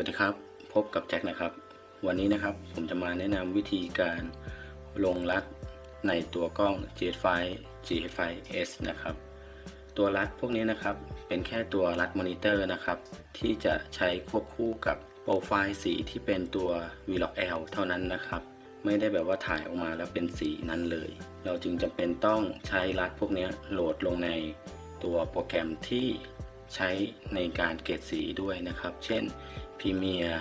วัสดีครับ พบกับแจ็คนะครับ วันนี้นะครับผมจะมาแนะนำวิธีการลงรัดในตัวกล้อง GH5 GH5S นะครับ ตัวรัดพวกนี้นะครับเป็นแค่ตัวรัดมอนิเตอร์นะครับที่จะใช้ควบคู่กับโปรไฟล์สีที่เป็นตัว Vlog L เท่านั้นนะครับ ไม่ได้แบบว่าถ่ายออกมาแล้วเป็นสีนั้นเลย เราจึงจำเป็นต้องใช้รัดพวกนี้โหลดลงในตัวโปรแกรมที่ ใช้ในการเกรดสีด้วยนะครับ เช่น Premiere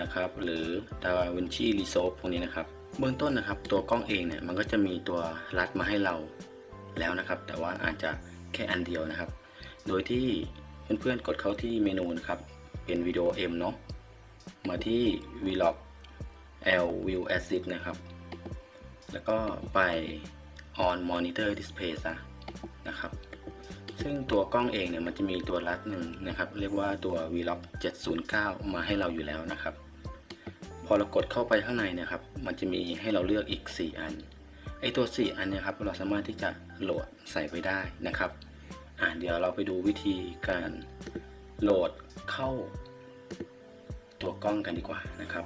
นะครับ หรือ DaVinci Resolve พวกนี้นะครับ เบื้องต้นนะครับ ตัวกล้องเองเนี่ยมันก็จะมีตัวรัดมาให้เราแล้วนะครับ แต่ว่าอาจจะแค่อันเดียวนะครับ โดยที่เพื่อนๆกดเข้าที่เมนูนะครับ เป็นวิดีโอ M เนาะมาที่ Vlog L View Assist นะครับ แล้วก็ไป On Monitor Display ซะนะครับ ซึ่งตัวกล้องเองเนี่ยมันจะมีตัวรัดหนึ่งนะครับ เรียกว่าตัว Vlog 709 มาให้เราอยู่แล้วนะครับ พอเรากดเข้าไปข้างในนะครับ มันจะมีให้เราเลือกอีก 4 อันไอตัว 4 อันเนี่ยครับเราสามารถที่จะโหลดใส่ไปได้นะครับอ่าเดี๋ยวเราไปดูวิธีการโหลดเข้า ตัวกล้องกันดีกว่านะครับ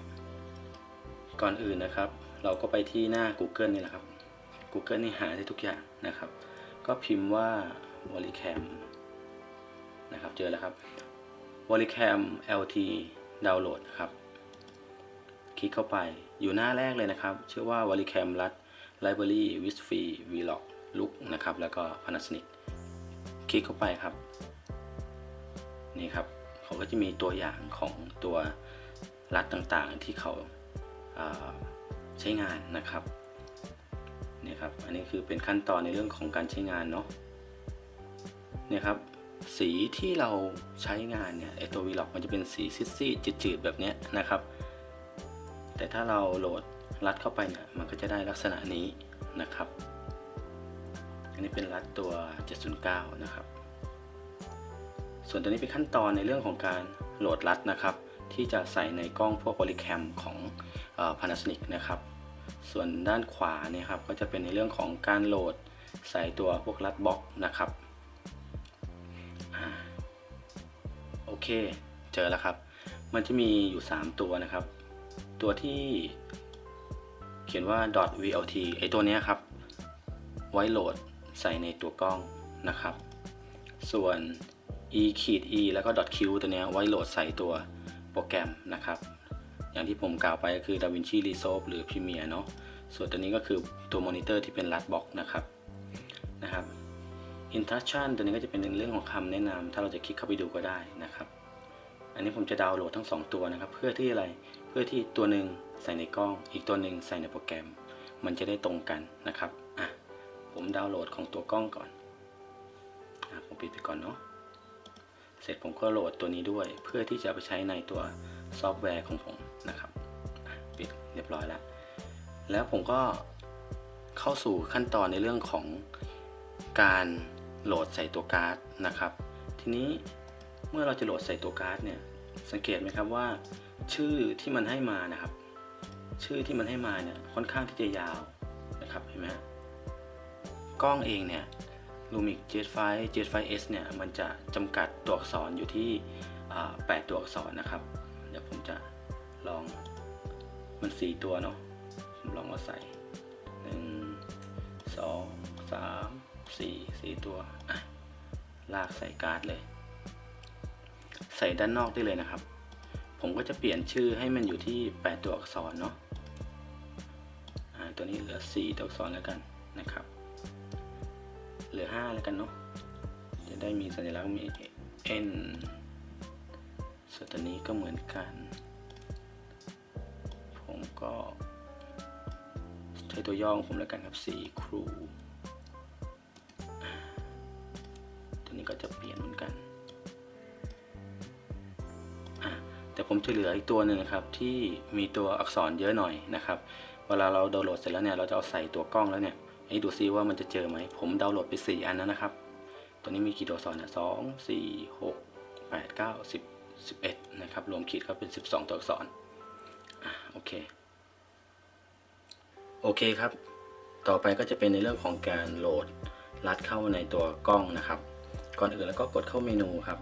ก่อนอื่นนะครับ เราก็ไปที่หน้า Google นี่แหละครับ Google นี่หาได้ทุกอย่างนะครับ ก็พิมพ์ว่า w o l y c a m นะครับ เจอแล้วครับ w o l y c a m LT Download นะครับ คลิกเข้าไปอยู่หน้าแรกเลยนะครับ ชื่อว่า w o l y c a m รัด Library with Free Vlog Look นะครับ แล้วก็ Panasonic คลิกเข้าไปครับ นี่ครับเขาก็จะมีตัวอย่างของตัวรัดต่างๆที่เขาาใช้งานนะครับนี่ครับ อันนี้คือเป็นขั้นตอนในเรื่องของการใช้งานเนาะ เนี่ยครับสีที่เราใช้งานเนี่ยไอตัว Vlog มันจะเป็นสีซีดๆจืดๆแบบนี้นะครับ แต่ถ้าเราโหลดรัดเข้าไปเนี่ยมันก็จะได้ลักษณะนี้นะครับ อันนี้เป็นรัดตัว 709 นะครับ ส่วนตัวนี้เป็นขั้นตอนในเรื่องของการโหลดรัดนะครับ ที่จะใส่ในกล้องพวก Polycam ของออ Panasonic นะครับ ส่วนด้านขวาเนี่ยครับก็จะเป็นในเรื่องของการโหลดใส่ตัวพวกรัดบล็อกนะครับ เค เจอแล้วครับ มันจะมีอยู่ 3 ตัวนะครับ ตัวที่เขียนว่า .vlt ไอตัวเนี้ยครับ ไว้โหลดใส่ในตัวกล้องนะครับ ส่วน e ขีด e แล้วก็ .q ตัวเนี้ยไว้โหลดใส่ตัวโปรแกรมนะครับ อย่างที่ผมกล่าวไปก็คือ DaVinci Resolve หรือ Premiere เนาะ ส่วนตัวนี้ก็คือตัวมอนิเตอร์ที่เป็นรัดบ็อกนะครับ นะครับ Instruction ตัวนี้ก็จะเป็นเรื่องของคำแนะนำถ้าเราจะคลิกเข้าไปดูก็ได้นะครับ อันนี้ผมจะดาวน์โหลดทั้ง 2 ตัวนะครับ เพื่อที่อะไรเพื่อที่ตัวหนึ่งใส่ในกล้อง อีกตัวหนึ่งใส่ในโปรแกรม มันจะได้ตรงกันนะครับอะผมดาวน์โหลดของตัวกล้องก่อนอะผมปิดไปก่อนเนาะเสร็จผมก็โหลดตัวนี้ด้วย เพื่อที่จะไปใช้ในตัวซอฟต์แวร์ของผมนะครับปิดเรียบร้อยแล้ว แล้วผมก็เข้าสู่ขั้นตอนในเรื่องของการ โหลดใส่ตัวการ์ดนะครับ ทีนี้เมื่อเราจะโหลดใส่ตัวการ์ดเนี่ยสังเกตไหมครับว่า ชื่อที่มันให้มานะครับ ชื่อที่มันให้มาเนี่ยค่อนข้างที่จะยาวนะครับเห็นไหมกล้องเองเนี่ย Lumix J5 J5s เนี่ยมันจะจำกัดตัวอักษรอยู่ที่ 8 ตัวอักษรนะครับ เดี๋ยวผมจะลองมัน 4 ตัวเนาะผมลองเอาใส่หนึ่ง สี่สี่ตัวลากใส่การ์ดเลย ใส่ด้านนอกได้เลยนะครับ ผมก็จะเปลี่ยนชื่อให้มันอยู่ที่ 8 ตัวอักษรเนาะอ่าตัวนี้เหลือ 4 ตัวอักษรแล้วกันนะครับ เหลือ 5 แล้วกันเนาะจะได้มีสัญลักษณ์มี n ส่วนตัวนี้ก็เหมือนกัน ผมก็ใช้ตัวย่อของผมแล้วกันครับ 4 ครู ก็จะเปลี่ยนเหมือนกัน แต่ผมจะเหลืออีกตัวหนึ่งนะครับที่มีตัวอักษรเยอะหน่อยนะครับ เวลาเราดาวน์โหลดเสร็จแล้วเนี่ยเราจะเอาใส่ตัวกล้องแล้วเนี่ยให้ดูซิว่ามันจะเจอไหม ผมดาวน์โหลดไป 4 อันแล้วนะครับ ตัวนี้มีกี่ตัวอักษรนะสองสี่หกแปดเก้าสิบสิบเอ็ดนะครับ รวมขีดก็เป็น 12 ตัวอักษรอะโอเค โอเคครับ ต่อไปก็จะเป็นในเรื่องของการโหลดรัดเข้าในตัวกล้องนะครับ ก่อนอื่นแล้วก็กดเข้าเมนูครับ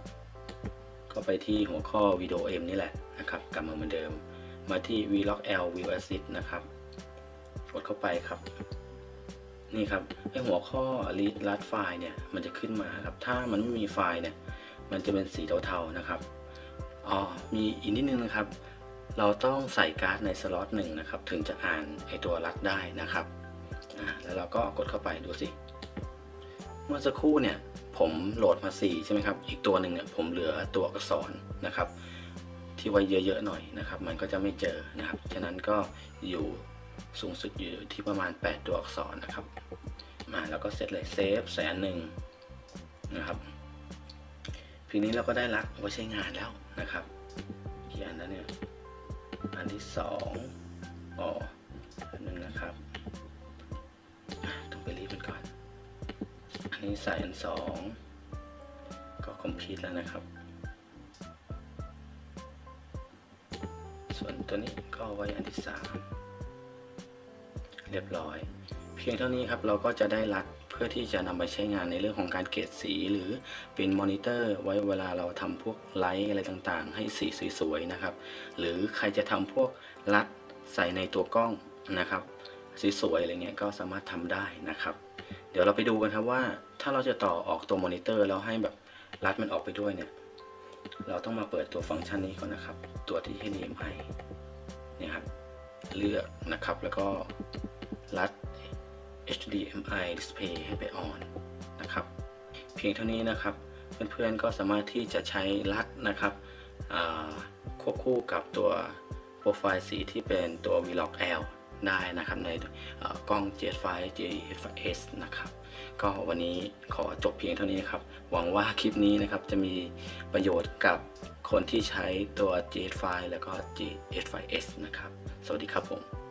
ก็ไปที่หัวข้อวิดีโอ M นี่แหละนะครับกลับมาเหมือนเดิม มาที่ vlog l view assist นะครับ กดเข้าไปครับ นี่ครับไอหัวข้อรัดไฟล์เนี่ยมันจะขึ้นมาครับ ถ้ามันไม่มีไฟล์เนี่ยมันจะเป็นสีเทาๆนะครับอ๋อมีอีกนิดนึงนะครับ เราต้องใส่การ์ดในสล็อตหนึ่งนะครับ ถึงจะอ่านไอตัวรัดได้นะครับแล้วเราก็กดเข้าไปดูสิ เมื่อสักครู่เนี่ย ผมโหลดมา 4 ใช่ไหมครับ อีกตัวหนึ่งเนี่ยผมเหลือตัวอักษรนะครับ ที่ไว้เยอะๆหน่อยนะครับ มันก็จะไม่เจอนะครับ ฉะนั้นก็อยู่สูงสุดอยู่ที่ประมาณ 8 ตัวอักษรนะครับ มาแล้วก็เสร็จเลยเซฟแสนหนึ่งนะครับทีนี้เราก็ได้รักไว้ใช้งานแล้วนะครับกี่อันแล้วเนี่ยอันที่สองอ๋ นนี้ใส่อันสองก็คอมพิวต์แล้วนะครับ ส่วนตัวนี้ก็ไว้อันที่สามเรียบร้อย เพียงเท่านี้ครับเราก็จะได้รัดเพื่อที่จะนำไปใช้งานในเรื่องของการเกรดสีหรือเป็นมอนิเตอร์ไว้เวลาเราทำพวกไลท์อะไรต่างๆ ให้สีสวยๆนะครับ หรือใครจะทำพวกรัดใส่ในตัวกล้องนะครับสวยๆอะไรเงี้ยก็สามารถทำได้นะครับ เดี๋ยวเราไปดูกันครับว่า ถ้าเราจะต่อออกตัวมอนิเตอร์แล้วให้แบบรัดมันออกไปด้วยเนี่ย เราต้องมาเปิดตัวฟังก์ชันนี้ก่อนนะครับ ตัวที่ HDMI เนี่ยครับ เลือกนะครับ แล้วก็รัด HDMI display ให้ไปออนนะครับ เพียงเท่านี้นะครับ เพื่อนๆก็สามารถที่จะใช้รัดนะครับควบคู่กับตัวโปรไฟล์สีที่เป็นตัว Vlog L ได้นะครับในกล้อง J5 J5S นะครับก็วันนี้ขอจบเพียงเท่านี้ครับ หวังว่าคลิปนี้นะครับจะมีประโยชน์กับคนที่ใช้ตัว J5 แล้วก็ J5S นะครับ สวัสดีครับผม